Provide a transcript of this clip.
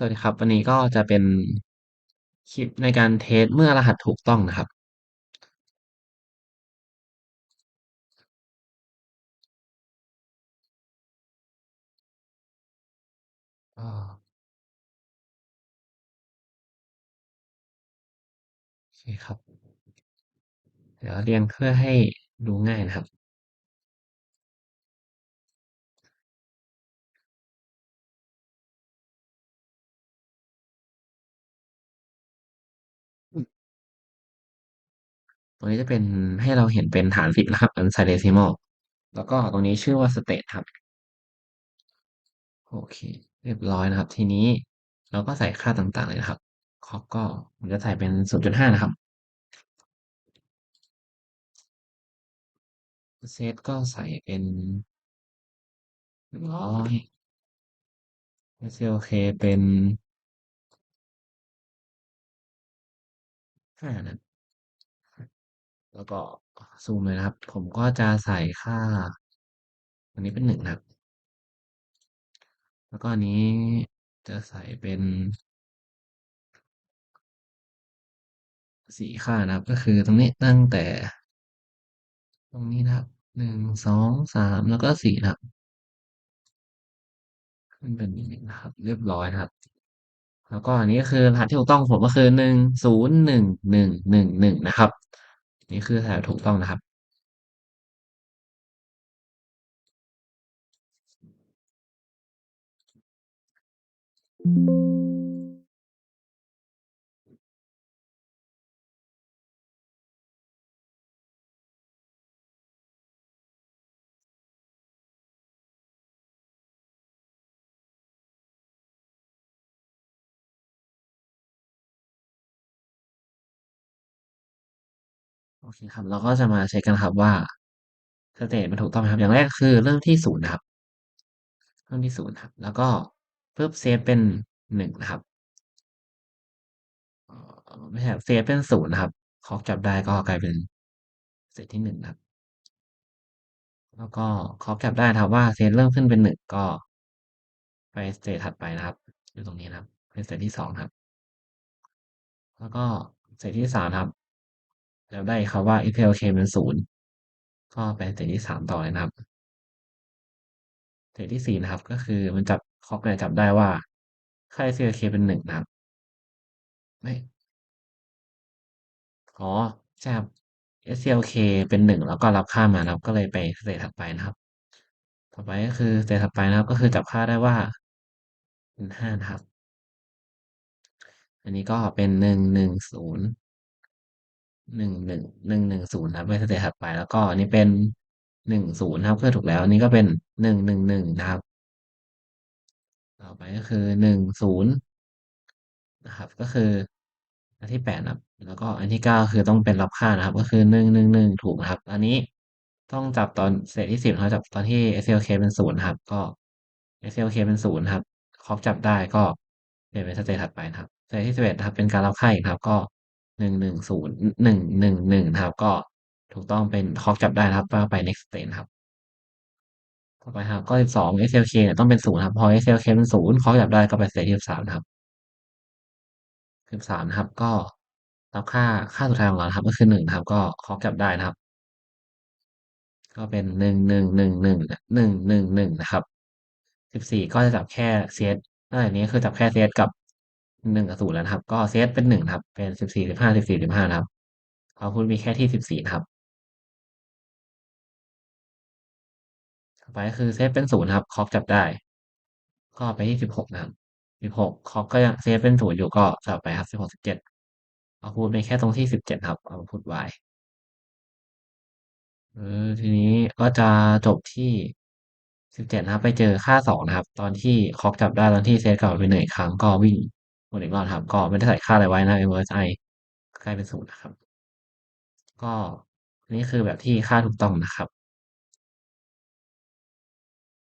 สวัสดีครับ วันนี้ก็จะเป็นคลิปในการเทสเมื่อรหัสถูกต้องนะครับ โอเคครับ เดี๋ยวเรียงเพื่อให้ดูง่ายนะครับ ตรงนี้จะเป็นให้เราเห็นเป็นฐาน10นะครับเป็น Hexadecimal แล้วก็ตรงนี้ชื่อว่า State ครับ โอเค เรียบร้อยนะครับ ทีนี้เราก็ใส่ค่าต่างๆเลยนะครับ Clock ก็ผมจะใส่เป็น0.5นจุดห้านะครับ Set ก็ใส่เป็น100 SLK เคเป็น5นะ แล้วก็ซูมเลยนะครับ ผมก็จะใส่ค่า อันนี้เป็น1นะครับ แล้วก็อันนี้จะใส่เป็น4ค่านะครับ ก็คือตรงนี้ตั้งแต่ ตรงนี้นะครับ1 2 3แล้วก็4นะครับขึ้นเป็นอย่างงี้นะครับ เรียบร้อยนะครับ แล้วก็อันนี้ก็คือรหัสที่ถูกต้องผมก็คือ101111นะครับ นี่คือรหัสถูกต้องนะครับโอเคครับ เราก็จะมาเช็กกันครับว่าสเตตมันถูกต้องไหมครับ อย่างแรกคือเริ่มที่0นะครับ เริ่มที่0ครับ แล้วก็ปึ๊บเซฟเป็น1นะครับไม่ใช่ครับเซฟเป็น0นะครับ Clock จับได้ก็กลายเป็นสเตตที่1นะครับ แล้วก็ Clock จับได้ครับว่าเซตเริ่มขึ้นเป็น1ก็ ไปสเตตถัดไปนะครับ อยู่ตรงนี้นะครับ เป็นสเตตที่2ครับ แล้วก็สเตตที่3นะครับ จับได้ครับว่า SLK เป็น0ก็ไปเตตที่3ต่อเลยนะครับเตตที่4นะครับ ก็คือมันจับ Clock เนี่ยจับได้ว่าค่า SLK เป็น1นะครับไม่อ๋อใช่ครับ SCLK เป็น1แล้วก็รับค่ามานะครับ ก็เลยไปสเตตถัดไปนะครับ ต่อไปก็คือสเตตถัดไปนะครับ ก็คือจับค่าได้ว่าเป็น5นะครับ อันนี้ก็เป็น110 11 110นย์ะครับไปสเตตถัดไป แล้วก็อันนี้เป็น10นะครับก็ถูกแล้วอันนี้ก็เป็น111นะครับ ต่อไปก็คือ10นย์นะครับ ก็คืออันที่8นะครับ แล้วก็อันที่9คือต้องเป็นรับค่านะครับ ก็คือ111ถูกนะครับ อันนี้ต้องจับตอนสเตตที่10นะครับจับตอนที่ SLK เป็น0นะครับ ก็ SLK เป็น0นะครับ Clock จับได้ก็เปลี่ยนเป็นสเตตถัดไปนะครับสเตตที่11นะครับ เป็นการรับค่าอีกครับ ก็ หนึ่งหนึ่งศูนย์หนึ่งหนึ่งหนึ่งครับ ก็ถูกต้องเป็นคอกจับได้ครับก็ไป next stage ครับ ต่อไปครับก็สิบสอง SLK เนี่ยต้องเป็นศูนย์ครับ พอ SLK เป็นศูนย์คอกจับได้ก็ไปเซตที่สิบสามครับสิบสามครับ ก็รับค่าค่าสุดท้ายของเราครับ ก็คือหนึ่งครับ ก็คอกจับได้นะครับ ก็เป็นหนึ่งหนึ่งหนึ่งหนึ่งหนึ่งหนึ่งหนึ่งนะครับสิบสี่ก็จะจับแค่เซตอันนี้คือจับแค่เซตกับ หนึ่งกับศูนย์แล้วครับ ก็เซตเป็นหนึ่งครับ เป็นสิบสี่สิบห้าสิบสี่สิบห้าครับเอาพุทมีแค่ที่สิบสี่ครับต่อไปคือเซตเป็นศูนย์ครับคอบจับได้ ก็ไปที่สิบหกนะครับสิบหกคอบก็ยังเซตเป็นศูนย์อยู่ก็สับไปครับสิบหกสิบเจ็ดเอาพูดไปแค่ตรงที่สิบเจ็ดครับ เอาพูดไว้ทีนี้ก็จะจบที่สิบเจ็ดนะครับ ไปเจอค่าสองนะครับ ตอนที่คอกจับได้ตอนที่เซตกลับไปหนึ่งครั้งก็วิ่ง หมดอีกรอบครับ ก็ไม่ได้ใส่ค่าอะไรไว้นะ MSI ก็กลายเป็นศูนย์นะครับ ก็นี่คือแบบที่ค่าถูกต้องนะครับ